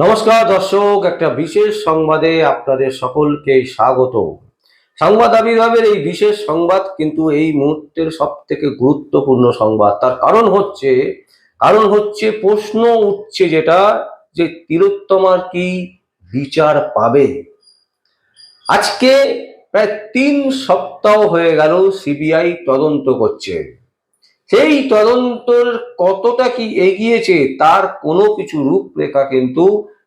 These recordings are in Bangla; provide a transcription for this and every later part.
নমস্কার দর্শক, একটা বিশেষ সংবাদে আপনাদের সকলকে স্বাগত। সংবাদ আবির্ভাবের এই বিশেষ সংবাদ কিন্তু এই মুহূর্তের সব থেকে গুরুত্বপূর্ণ সংবাদ। তার কারণ হচ্ছে কারণ হচ্ছে প্রশ্ন উঠছে যেটা, যে তিলোত্তমার কি বিচার পাবে? আজকে প্রায় তিন সপ্তাহ হয়ে গেল সিবিআই তদন্ত করছে। সেই তদন্তর কতটা কি এগিয়েছে, তার কোনো কিছু রূপরেখা কিন্তু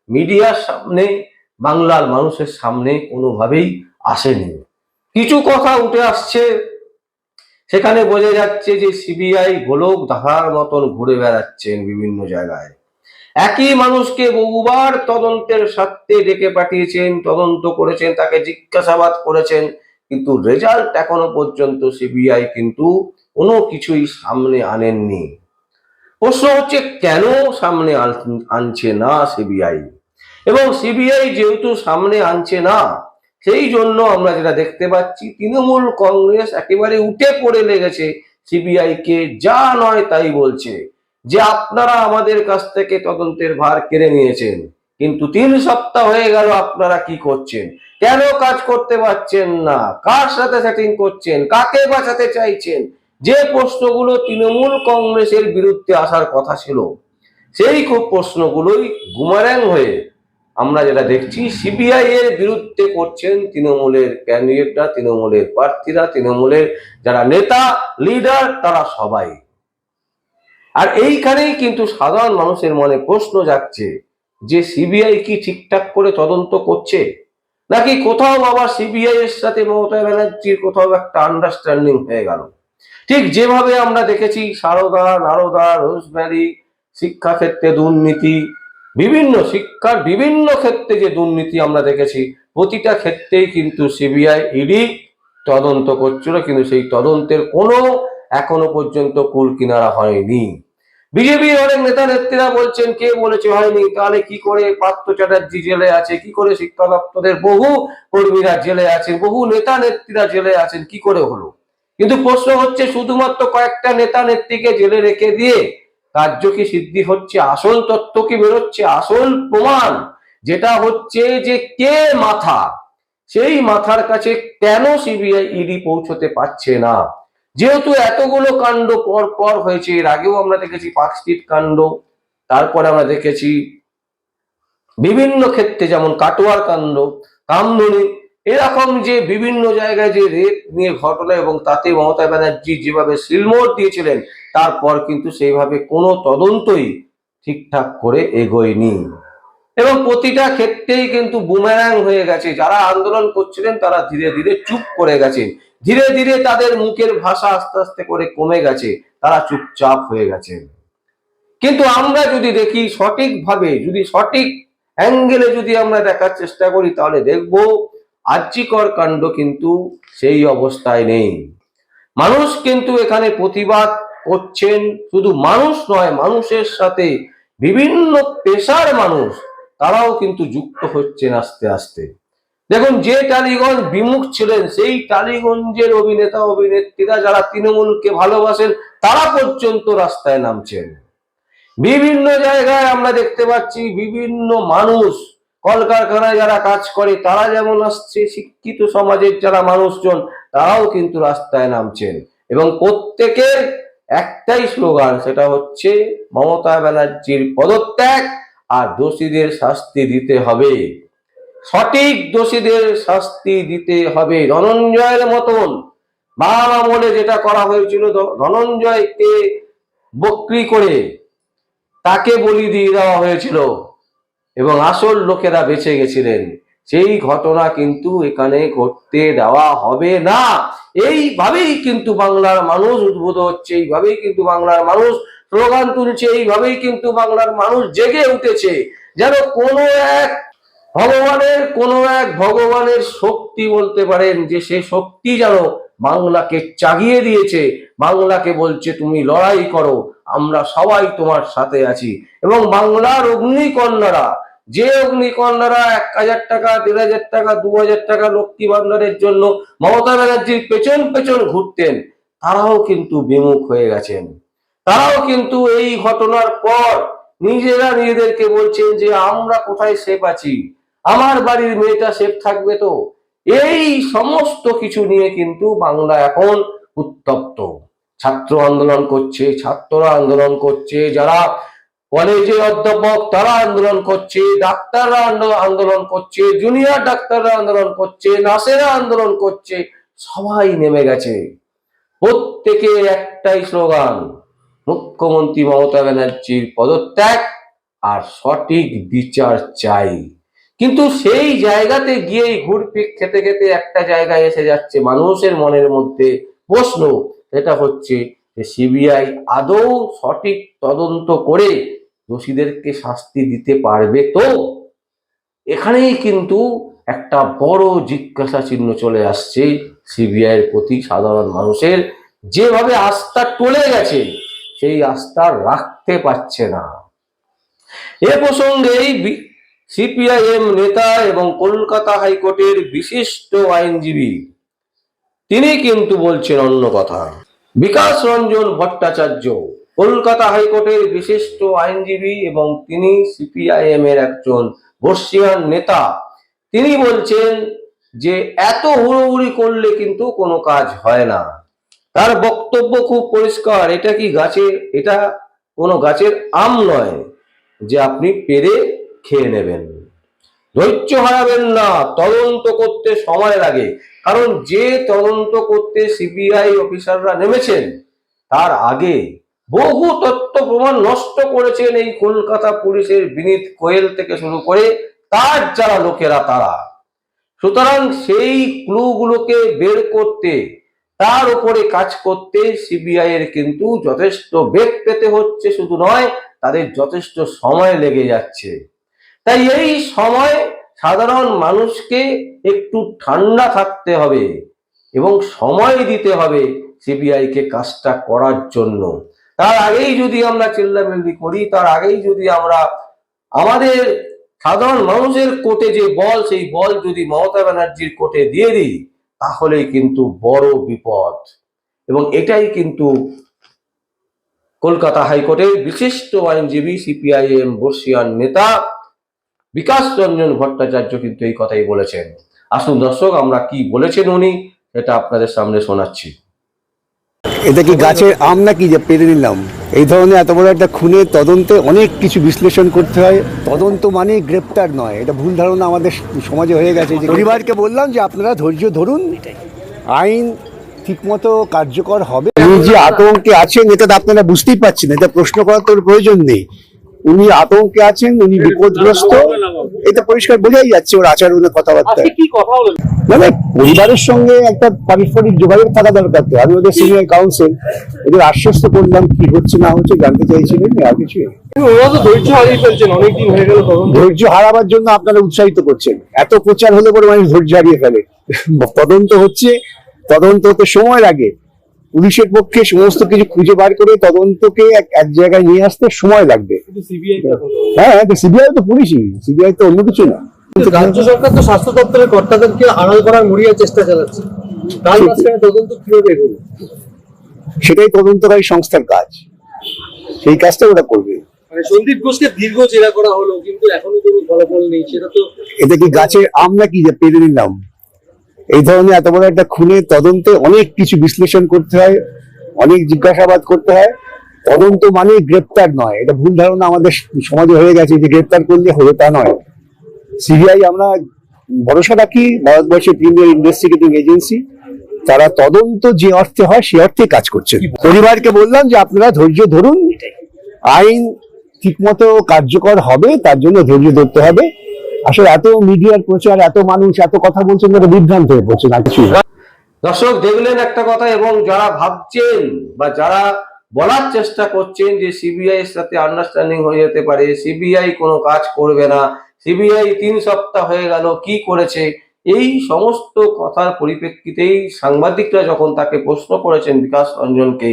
মিডিয়ার সামনে, বাংলার মানুষের সামনে কোনোভাবেই আসেনি। কিছু কথা উঠে আসছে। সেখানে বোঝা যাচ্ছে যে সিবিআই গোলক ধারার মতন ঘুরে বেড়াচ্ছেন বিভিন্ন জায়গায়। একই মানুষকে বহুবার তদন্তের স্বার্থে ডেকে পাঠিয়েছেন, তদন্ত করেছেন, তাকে জিজ্ঞাসাবাদ করেছেন, কিন্তু রেজাল্ট এখনও পর্যন্ত সিবিআই কিন্তু কোনো কিছুই সামনে আনেননি। প্রশ্ন হচ্ছে, কেন সামনে আনছে না সিবিআই এবং সিবিআই যেহেতু সামনে আনছে না, সেই জন্য আমরা যেটা দেখতে পাচ্ছি, তৃণমূল কংগ্রেস একেবারে উঠে পড়ে লেগেছে সিবিআই কে। যা নয় তাই বলছে যে, আপনারা আমাদের কাছ থেকে তদন্তের ভার কেড়ে নিয়েছেন, কিন্তু তিন সপ্তাহ হয়ে গেল আপনারা কি করছেন? কেন কাজ করতে পারছেন না? কার সাথে সেটিং করছেন? কাকে বাঁচাতে চাইছেন? যে প্রশ্নগুলো তৃণমূল কংগ্রেসের বিরুদ্ধে আসার কথা ছিল, সেই খুব প্রশ্নগুলোই গুমারাং হয়ে আমরা যেটা দেখছি সিবিআই এর বিরুদ্ধে করছেন তৃণমূলের ক্যান্ডিডেটরা তৃণমূলের প্রার্থীরা, তৃণমূলের যারা নেতা লিডার তারা সবাই। আর এইখানেই কিন্তু সাধারণ মানুষের মনে প্রশ্ন যাচ্ছে যে সিবিআই কি ঠিকঠাক করে তদন্ত করছে? নাকি কোথাও আবার সিবিআই এর সাথে মমতা ব্যানার্জির কোথাও একটা আন্ডারস্ট্যান্ডিং হয়ে গেল? ঠিক যেভাবে আমরা দেখেছি, সারদা, নারদা রোজভ্যালি শিক্ষাক্ষেত্রে দুর্নীতি, বিভিন্ন শিক্ষার বিভিন্ন ক্ষেত্রে যে দুর্নীতি আমরা দেখেছি, প্রতিটা ক্ষেত্রেই কিন্তু সিবিআই, ইডি তদন্ত করছিল, কিন্তু সেই তদন্তের কোনো এখনও পর্যন্ত কুল কিনারা হয়নি। বিজেপির অনেক নেতা নেত্রীরা বলছেন, কে বলেছে হয়নি, তাহলে কি করে পার্থ চ্যাটার্জি জেলে আছে, কি করে শিক্ষা দপ্তরের বহু কর্মীরা জেলে আছেন, বহু নেতা নেত্রীরা জেলে আছেন, কি করে হলো? কিন্তু প্রশ্ন হচ্ছে, শুধুমাত্র কয়েকটা নেতা নেত্রীকে জেলে রেখে দিয়ে কার্য কি সিদ্ধি হচ্ছে? আসল তত্ত্ব কি বেরোচ্ছে? আসল প্রমাণ যেটা হচ্ছে যে কে মাথা? সেই মাথার কাছে কেন সিবিআই ইডি পৌঁছতে পারছে না? যেহেতু এতগুলো কাণ্ড পর পর হয়েছে, এর আগেও আমরা দেখেছি পার্কস্ট্রিট কাণ্ড, তারপরে আমরা দেখেছি বিভিন্ন ক্ষেত্রে যেমন কাটোয়ার কাণ্ড কামদুনি এরকম যে বিভিন্ন জায়গায় যে রেপ নিয়ে ঘটনা এবং তাতে মমতা ব্যানার্জি যেভাবে সিলমোর দিয়েছিলেন, তারপর কিন্তু সেইভাবে কোনো তদন্তই ঠিকঠাক করে এগোয়নি। এবং প্রতিটা ক্ষেত্রেই কিন্তু বুমেরাং হয়ে গেছে। যারা আন্দোলন করছিলেন, তারা ধীরে ধীরে চুপ করে গেছে। ধীরে ধীরে তাদের মুখের ভাষা আস্তে আস্তে করে কমে গেছে। তারা চুপচাপ হয়ে গেছে। কিন্তু আমরা যদি দেখি সঠিকভাবে, যদি সঠিক অ্যাঙ্গেলে যদি আমরা দেখার চেষ্টা করি, তাহলে দেখব আর্যিকর কাণ্ড কিন্তু সেই অবস্থায় নেই। মানুষ কিন্তু এখানে প্রতিবাদ করছেন, শুধু মানুষ নয়, মানুষের সাথে বিভিন্ন পেশার মানুষ, তারাও কিন্তু যুক্ত হচ্ছেন আস্তে আস্তে। দেখুন, যে টালিগঞ্জ বিমুখ ছিলেন, সেই টালিগঞ্জের অভিনেতা, অভিনেত্রীরা যারা তৃণমূলকে ভালোবাসেন, তারা পর্যন্ত রাস্তায় নামছেন। বিভিন্ন জায়গায় আমরা দেখতে পাচ্ছি বিভিন্ন মানুষ কলকারখানায় যারা কাজ করে, তারা যেমন আসছে, শিক্ষিত সমাজের যারা মানুষজন, তারাও কিন্তু রাস্তায় নামছেন। এবং প্রত্যেকের একটাই স্লোগান, সেটা হচ্ছে মমতা ব্যানার্জির পদত্যাগ আর দোষীদের শাস্তি দিতে হবে। সঠিক দোষীদের শাস্তি দিতে হবে ধনঞ্জয়ের মতন। বাম আমলে যেটা করা হয়েছিল ধনঞ্জয়কে বক্রি করে তাকে বলি দিয়ে দেওয়া হয়েছিল। এবং আসল লোকেরা বেঁচে গেছিলেন। সেই ঘটনা কিন্তু এখানে ঘটতে দেওয়া হবে না। এইভাবেই কিন্তু বাংলার মানুষ উদ্ভূত হচ্ছে, এইভাবেই কিন্তু বাংলার মানুষ স্লোগান তুলছে, এইভাবেই কিন্তু বাংলার মানুষ জেগে উঠেছে। যেন কোনো এক ভগবানের, কোনো এক ভগবানের শক্তি বলতে পারেন যে সে শক্তি যেন বাংলাকে চাগিয়ে দিয়েছে। বাংলাকে বলছে, তুমি লড়াই করো আমরা সবাই তোমার সাথে আছি। এবং বাংলার অগ্নিকন্যারা, যে অগ্নিকন্যারা এক হাজার টাকা, দেড় হাজার টাকা, দু হাজার টাকা লক্ষ্মী ভান্ডারের জন্য মমতা ব্যানার্জির পেছন পেছন ঘুরতেন, তারাও কিন্তু বিমুখ হয়ে গেছেন। তারাও কিন্তু এই ঘটনার পর নিজেরা নিজেদেরকে বলছেন যে, আমরা কোথায় সেফ আছি? আমার বাড়ির মেয়েটা সেফ থাকবে তো? এই সমস্ত কিছু নিয়ে কিন্তু বাংলা এখন উত্তপ্ত। ছাত্র আন্দোলন করছে, ছাত্ররা আন্দোলন করছে, যারা কলেজে অধ্যাপক তারা আন্দোলন করছে, ডাক্তাররা আন্দো- আন্দোলন করছে জুনিয়র ডাক্তাররা আন্দোলন করছে, নার্সেরা আন্দোলন করছে, সবাই নেমে গেছে। প্রত্যেকে একটাই স্লোগান, মুখ্যমন্ত্রী মমতা ব্যানার্জির পদত্যাগ আর সঠিক বিচার চাই। কিন্তু সেই জায়গাতে গিয়েই ঘুরপিক খেতে খেতে একটা জায়গায় এসে যাচ্ছে মানুষের মনের মধ্যে প্রশ্ন সেটা হচ্ছে যে সিবিআই আদৌ সঠিক তদন্ত করে দোষীদেরকে শাস্তি দিতে পারবে তো? এখানেই কিন্তু একটা বড় জিজ্ঞাসা চিহ্ন চলে আসছে সিবিআই এর প্রতি সাধারণ মানুষের। যেভাবে আস্থা টলে গেছে, সেই আস্থা রাখতে পারছে না। এ প্রসঙ্গেই সিপিআইএম নেতা এবং কলকাতা হাইকোর্টের বিশিষ্ট আইনজীবী তিনি কিন্তু বলছেন অন্য কথা। বিকাশ রঞ্জন ভট্টাচার্য, কলকাতা হাইকোর্টের বিশিষ্ট আইনজীবী এবং তিনি সিপিআইএম এর একজন বর্ষিয়ান নেতা। তিনি বলছেন যে, এত হুড়োহুড়ি করলে কিন্তু কোনো কাজ হয় না। তার বক্তব্য খুব পরিষ্কার, এটা কি গাছের, এটা কোনো গাছের আম নয় যে আপনি পেরে খেয়ে নেবেন। ধৈর্য হারাবেন না, তদন্ত করতে সময় লাগে। কারণ যে তদন্ত করতে সিবিআই অফিসাররা নেমেছেন, তার আগে বহু তথ্য প্রমাণ নষ্ট করেছেন এই কলকাতা পুলিশের বিনীত কোয়েল থেকে শুরু করে তার যারা লোকেরা তারা। সুতরাং সেই ক্লুগুলোকে বের করতে, তার উপরে কাজ করতে সিবিআই এর কিন্তু যথেষ্ট বেগ পেতে হচ্ছে, শুধু নয়, তাদের যথেষ্ট সময় লেগে যাচ্ছে। তাই এই সময় সাধারণ মানুষকে একটু ঠান্ডা থাকতে হবে এবং সময় দিতে হবে সিবিআই কে কাজটা করার জন্য। তার আগেই যদি আমরা চিল্লামিল্লি করি, তার আগেই যদি আমরা আমাদের সাধারণ মানুষের কোর্টে যে বল, সেই বল যদি মমতা ব্যানার্জির কোর্টে দিয়ে দিই, তাহলেই কিন্তু বড় বিপদ। এবং এটাই কিন্তু কলকাতা হাইকোর্টের বিশিষ্ট আইনজীবী সিপিআইএম বর্ষিয়ান নেতা বিকাশ রঞ্জন ভট্টাচার্য কিন্তু এই কথাই বলেছেন। আসুন দর্শক আমরা কি বলেছেন উনি এটা আপনাদের সামনে শোনাচ্ছি। এটা কি গাছের আম নাকি যে পেরে নিলাম? এই ধরনের এত বড় একটা খুনের তদন্তে অনেক কিছু বিশ্লেষণ করতে হয়। তদন্ত মানে গ্রেপ্তার নয়। এটা ভুল ধারণা আমাদের সমাজে হয়ে গেছে যে পরিবারকে বললাম যে আপনারা ধৈর্য ধরুন আইন ঠিকমতো কার্যকর হবে। উনি যে আতঙ্কে আছেন এটা তো আপনারা বুঝতেই পারছেন এটা প্রশ্ন করার তোর প্রয়োজন নেই। উনি আতঙ্কে আছেন উনি বিপদগ্রস্ত। এটা পরিষ্কার বোঝাই যাচ্ছে ওর আচার আচরণের কথাবার্তা আজকে কি কথা হলো মানে পরিবারের সঙ্গে একটা পারস্পরিক যোগাযোগ থাকা দরকার তো। আমি ওদের সিনিয়র কাউন্সিল এদের আশ্বস্ত করলাম কি হচ্ছে না হচ্ছে জানতে চাইছিলেন আর কিছু ওরা তো ধৈর্য হারিয়ে ফেলছেন অনেকদিন হয়ে গেল তদন্ত। ধৈর্য হারাবার জন্য আপনারা উৎসাহিত করছেন। এত প্রচার হলে পরে মানুষ ধৈর্য হারিয়ে ফেলে। তদন্ত হচ্ছে তদন্ত হতে সময় লাগে। পুলিশের পক্ষে সমস্ত কিছু খুঁজে বার করে তদন্তকে এক এক জায়গায় নিয়ে আসতে সময় লাগবে। কিন্তু সিবিআই হ্যাঁ সিবিআই তো পুলিশই। সিবিআই তো অন্য কিছু না। রাজ্য সরকার তো স্বাস্থ্য দপ্তরের কর্তাদেরকে আড়াল করার মরিয়া চেষ্টা চালাচ্ছে। তার মাঝখানে তদন্ত কীভাবে এগোবে? সেটাই তদন্তকারী সংস্থার কাজ। সেই কাজটা ওরা করবে। মানে সন্দীপ ঘোষকে দীর্ঘ জেরা করা হলো কিন্তু এখনও কোনো ফলাফল নেই। সেটা তো এটা কি গাছের আম নাকি? যে পেরে নিলাম। এই ধরনের এত বড় একটা খুনের তদন্তে অনেক কিছু বিশ্লেষণ করতে হয়, অনেক জিজ্ঞাসাবাদ করতে হয়। তদন্ত মানে গ্রেপ্তার নয়। এটা ভুল ধারণা আমাদের সমাজে হয়ে গেছে যে গ্রেপ্তার করলে হলো তা নয়। সিবিআই আমরা ভরসা রাখি, ভারতবর্ষের প্রিমিয়ার ইনভেস্টিগেটিং এজেন্সি তারা তদন্ত যে অর্থে হয় সে অর্থে কাজ করছে। পরিবারকে বললাম যে আপনারা ধৈর্য ধরুন, আইন ঠিকমতো কার্যকর হবে, তার জন্য ধৈর্য ধরতে হবে। আসলে এত মিডিয়ার প্রচার, এত মানুষ, এত কথা বলছেন তারা বিভ্রান্ত হয়ে পড়ছে না। কিছু দর্শক, দেখলেন একটা কথা, এবং যারা ভাবছেন বা যারা বলার চেষ্টা করছেন যে সিবিআই এর সাথে আন্ডারস্ট্যান্ডিং হয়ে যেতে পারে সিবিআই কোনো কাজ করবে না সিবিআই তিন সপ্তাহ হয়ে গেল, কি করেছে, এই সমস্ত কথার পরিপ্রেক্ষিতেই সাংবাদিকরা যখন তাকে প্রশ্ন করেছেন বিকাশ রঞ্জনকে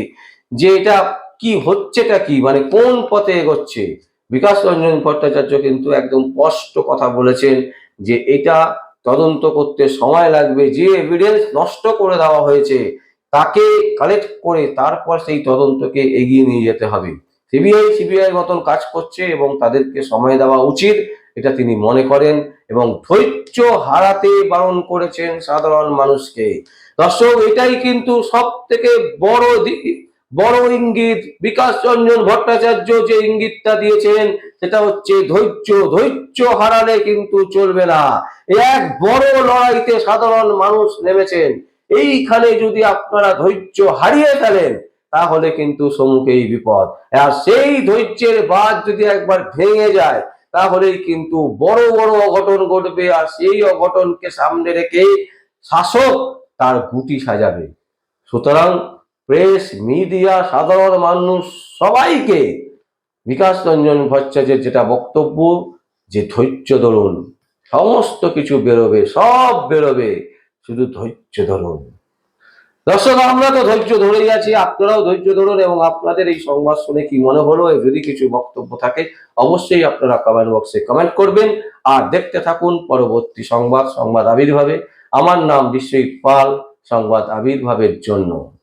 যে এটা কি, হচ্ছেটা কি মানে কোন পথে এগোচ্ছে বিকাশ রঞ্জন ভট্টাচার্য কিন্তু একদম স্পষ্ট কথা বলেছেন যে এটা তদন্ত করতে সময় লাগবে, যে এভিডেন্স নষ্ট করে দেওয়া হয়েছে, তাকে কালেক্ট করে তারপর সেই তদন্তকে এগিয়ে নিয়ে যেতে হবে। সিবিআই সিবিআই মতন কাজ করছে এবং তাদেরকে সময় দেওয়া উচিত, এটা তিনি মনে করেন এবং ধৈর্য হারাতে বারণ করেছেন সাধারণ মানুষকে। দর্শক, এটাই কিন্তু সব থেকে বড় দি- বড় ইঙ্গিত বিকাশ রঞ্জন ভট্টাচার্য যে ইঙ্গিতটা দিয়েছেন, সেটা হচ্ছে ধৈর্য ধৈর্য হারালে কিন্তু চলবে না। এক বড় লড়াইতে সাধারণ মানুষ নেমেছেন। এইখানে যদি আপনারা ধৈর্য হারিয়ে ফেলেন, তাহলে কিন্তু সম্মুখেই বিপদ। আর সেই ধৈর্যের বাদ যদি একবার ভেঙে যায়, তাহলেই কিন্তু বড় বড় অঘটন ঘটবে। আর সেই অঘটনকে সামনে রেখে শাসক তার গুটি সাজাবে। সুতরাং প্রেস, মিডিয়া, সাধারণ মানুষ সবাইকে বিকাশ রঞ্জন ভট্টাচার্যের যেটা বক্তব্য, যে ধৈর্য ধরুন, সমস্ত কিছু বেরোবে, সব বেরোবে, শুধু ধৈর্য ধরুন। দর্শক, আমরা তো ধৈর্য ধরেই আছি, আপনারাও ধৈর্য ধরুন এবং আপনাদের এই সংবাদ শুনে কি মনে হলো যদি কিছু বক্তব্য থাকে, অবশ্যই আপনারা কমেন্ট বক্সে কমেন্ট করবেন। আর দেখতে থাকুন পরবর্তী সংবাদ সংবাদ আবির্ভাবে। আমার নাম বিশ্বজিৎ পাল, সংবাদ আবির্ভাবের জন্য।